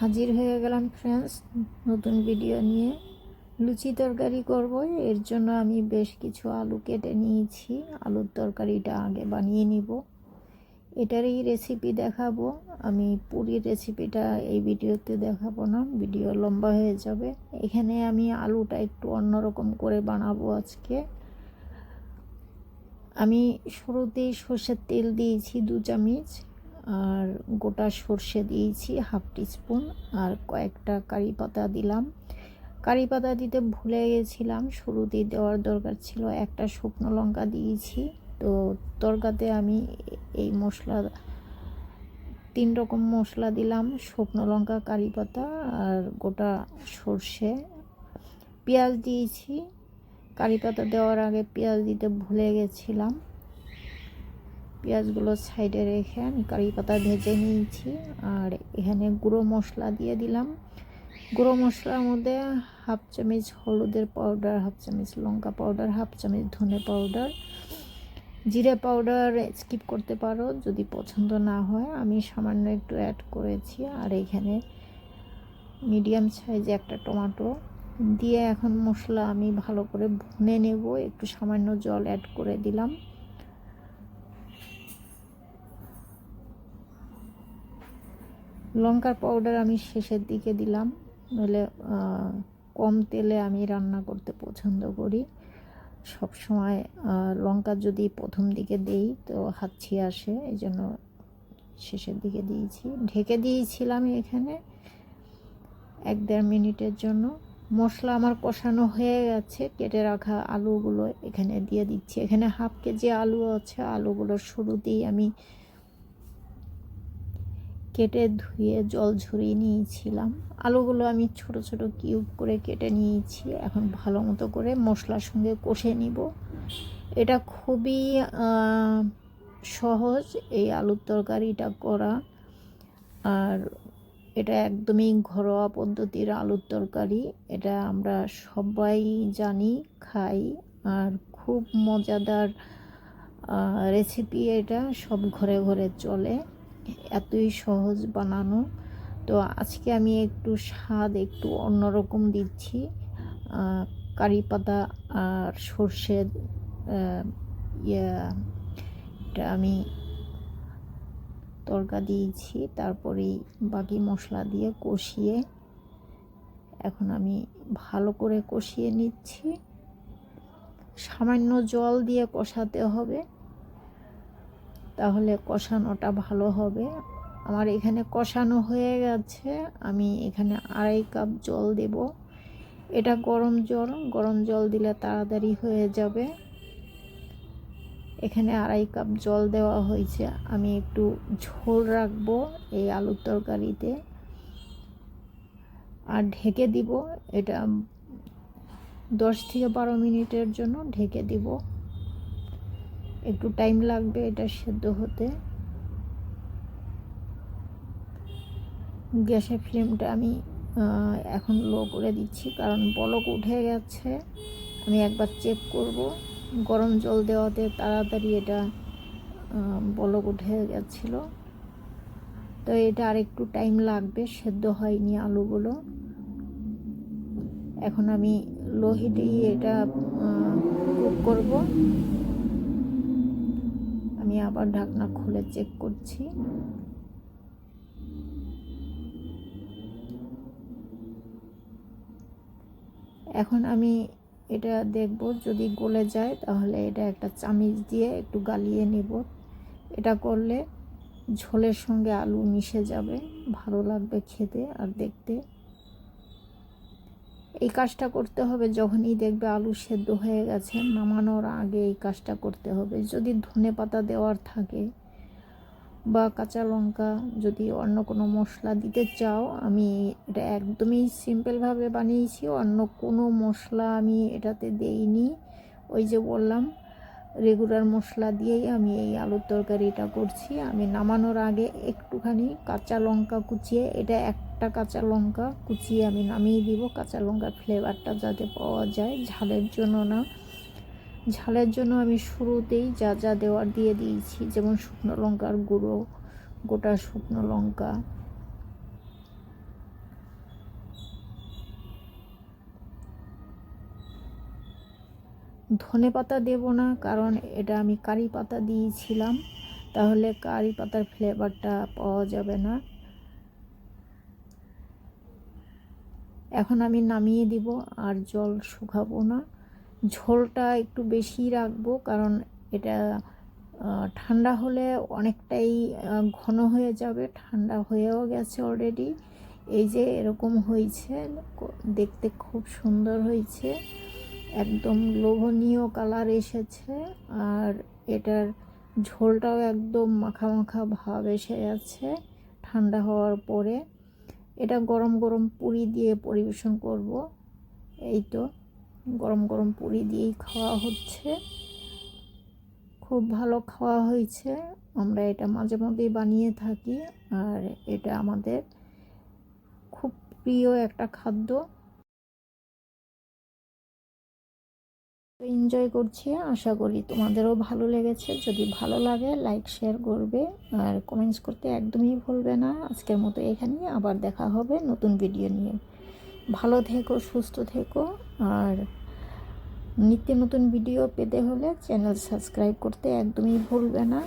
হাজির হয়ে গেলাম ফ্রেন্ডস নতুন ভিডিও নিয়ে। লুচি তরকারি করব, এর জন্য আমি বেশ কিছু আলু কেটে নিয়েছি। আলুর তরকারিটা আগে বানিয়ে নিব। এটারই রেসিপি দেখাবো। আমি পুরীর রেসিপিটা এই ভিডিওতে দেখাবো না ভিডিও লম্বা হয়ে যাবে। এখানে আমি আলুটা একটু অন্যরকম করে বানাবো আজকে। আমি শুরুতেই সর্ষের তেল দিয়েছি দু চামচ। আর গোটা সর্ষে দিয়েছি হাফ টিস্পুন আর কয়েকটা কারি পাতা দিলাম। কারি পাতা দিতে ভুলে গেছিলাম শুরুতেই দেওয়ার দরকার ছিল একটা শুকনো লঙ্কা দিয়েছি। তো তরকাতে আমি এই মশলা, তিন রকম মশলা দিলাম, শুকনো লঙ্কা, কারি পাতা আর গোটা সর্ষে। পেঁয়াজ দিয়েছি। কারি পাতা দেওয়ার আগে পেঁয়াজ দিতে ভুলে গেছিলাম। পেঁয়াজগুলো সাইডে রেখে আমি কারি পাতা ভেজে নিয়েছি। আর এখানে গুঁড়ো মশলা দিয়ে দিলাম। গুঁড়ো মশলার মধ্যে হাফ চামচ হলুদের পাউডার, হাফ চামচ লঙ্কা পাউডার, হাফ চামচ ধনে পাউডার। জিরে পাউডার স্কিপ করতে পারো যদি পছন্দ না হয়। আমি সামান্য একটু অ্যাড করেছি। আর এখানে মিডিয়াম সাইজে একটা টমেটো দিয়ে এখন মশলা আমি ভালো করে ভুনে নেব। একটু সামান্য জল অ্যাড করে দিলাম। লঙ্কার পাউডার আমি শেষের দিকে দিলাম। নইলে কম তেলে আমি রান্না করতে পছন্দ করি। সব সময় লঙ্কা যদি প্রথম দিকে দেই, তো হাতছি আসে। এই জন্য শেষের দিকে দিয়েছি। ঢেকে দিয়েছিলাম এখানে এক দেড় মিনিটের জন্য। মশলা আমার কষানো হয়ে গেছে। কেটে রাখা আলুগুলো এখানে দিয়ে দিচ্ছি। এখানে হাফ কেজি আলু আছে। আলুগুলো শুরুতেই আমি কেটে ধুয়ে জল ঝরিয়ে নিয়েছিলাম। আলুগুলো আমি ছোট ছোট কিউব করে কেটে নিয়েছি। এখন ভালো মতো করে মশলার সঙ্গে কষে নিব। এটা খুবই সহজ এই আলুর তরকারিটা করা। আর এটা একদমই ঘরোয়া পদ্ধতির আলুর তরকারি। এটা আমরা সবাই জানি, খাই। আর খুব মজাদার রেসিপি এটা সব ঘরে ঘরে চলে। এতই সহজ বানানো। তো আজকে আমি একটু স্বাদ একটু অন্যরকম দিচ্ছি। কারি পাতা আর সর্ষের এটা আমি তরকা দিয়েছি। তারপরেই বাকি মশলা দিয়ে কষিয়ে এখন আমি ভালো করে কষিয়ে নিচ্ছি। সামান্য জল দিয়ে কষাতে হবে। তাহলে কষানোটা ভালো হবে। আমার এখানে কষানো হয়ে গেছে। আমি এখানে আড়াই কাপ জল দেব। এটা গরম জল। গরম জল দিলে তাড়াতাড়ি হয়ে যাবে। এখানে আড়াই কাপ জল দেওয়া হয়েছে। আমি একটু ঝোল রাখব এই আলুর তরকারিতে। আর ঢেকে দিব। এটা দশ থেকে বারো মিনিটের জন্য ঢেকে দিব। একটু টাইম লাগবে এটা সেদ্ধ হতে। গ্যাসের ফ্লেমটা আমি এখন লো করে দিচ্ছি, কারণ বলক উঠে গেছে। আমি একবার চেক করব। গরম জল দেওয়াতে তাড়াতাড়ি এটা বলক উঠে গেছিল। তো এটা আর একটু টাইম লাগবে, সেদ্ধ হয়নি আলুগুলো। এখন আমি লো হিটেই এটা কুক করব। আমি আবার ঢাকনা খুলে চেক করছি। এখন আমি এটা দেখব, যদি গলে যায় তাহলে এটা একটা চামিচ দিয়ে একটু গালিয়ে নেব। এটা করলে ঝোলের সঙ্গে আলু মিশে যাবে, ভালো লাগবে খেতে আর দেখতে। এই কাজটা করতে হবে যখনই দেখবে আলু সেদ্ধ হয়ে গেছে, নামানোর আগে এই কাজটা করতে হবে। যদি ধনে পাতা দেওয়ার থাকে বা কাঁচা লঙ্কা যদি অন্য কোনো মশলা দিতে চাও, আমি এটা একদমই সিম্পলভাবে বানিয়েছি। অন্য কোনো মশলা আমি এটাতে দেইনি। ওই যে বললাম রেগুলার মশলা দিয়েই আমি এই আলুর তরকারিটা করছি। আমি নামানোর আগে একটুখানি কাঁচা লঙ্কা কুচিয়ে, এটা একটা কাঁচা লঙ্কা কুচিয়ে আমি নামিয়ে দিব। কাঁচা লঙ্কার ফ্লেভারটা যাতে পাওয়া যায়, ঝালের জন্য না। ঝালের জন্য আমি শুরুতেই যা যা দেওয়ার দিয়ে দিয়েছি, যেমন শুকনো লঙ্কার গুঁড়ো, গোটা শুকনো লঙ্কা ধনে পাতা দেব না, কারণ এটা আমি কারি পাতা দিয়েছিলাম। তাহলে কারি পাতার ফ্লেভারটা পাওয়া যাবে না। এখন আমি নামিয়ে দিব, আর জল শুকাবো না। ঝোলটা একটু বেশি রাখব, কারণ এটা ঠান্ডা হলে অনেকটাই ঘন হয়ে যাবে, ঠান্ডা হয়েও গেছে অলরেডি এই যে এরকম হয়েছে, দেখতে খুব সুন্দর হয়েছে। একদম লোভনীয় কালার এসেছে আর এটার ঝোলটাও একদম মাখা মাখা ভাব এসে যাচ্ছে ঠান্ডা হওয়ার পরে। এটা গরম গরম পুরি দিয়ে পরিবেশন করব। এই তো গরম গরম পুরি দিয়েই খাওয়া হচ্ছে। খুব ভালো খাওয়া হয়েছে। আমরা এটা মাঝে মধ্যেই বানিয়ে থাকি আর এটা আমাদের খুব প্রিয় একটা খাদ্য। এনজয় করছি, আশা করি তোমাদেরও ভালো লেগেছে। যদি ভালো লাগে লাইক শেয়ার করবে। আর কমেন্টস করতে একদমই ভুলবে না। আজকের মতো এখানেই আবার দেখা হবে নতুন ভিডিও নিয়ে। ভালো থেকো, সুস্থ থেকো। আর নিত্য নতুন ভিডিও পেতে হলে চ্যানেল সাবস্ক্রাইব করতে একদমই ভুলবে না।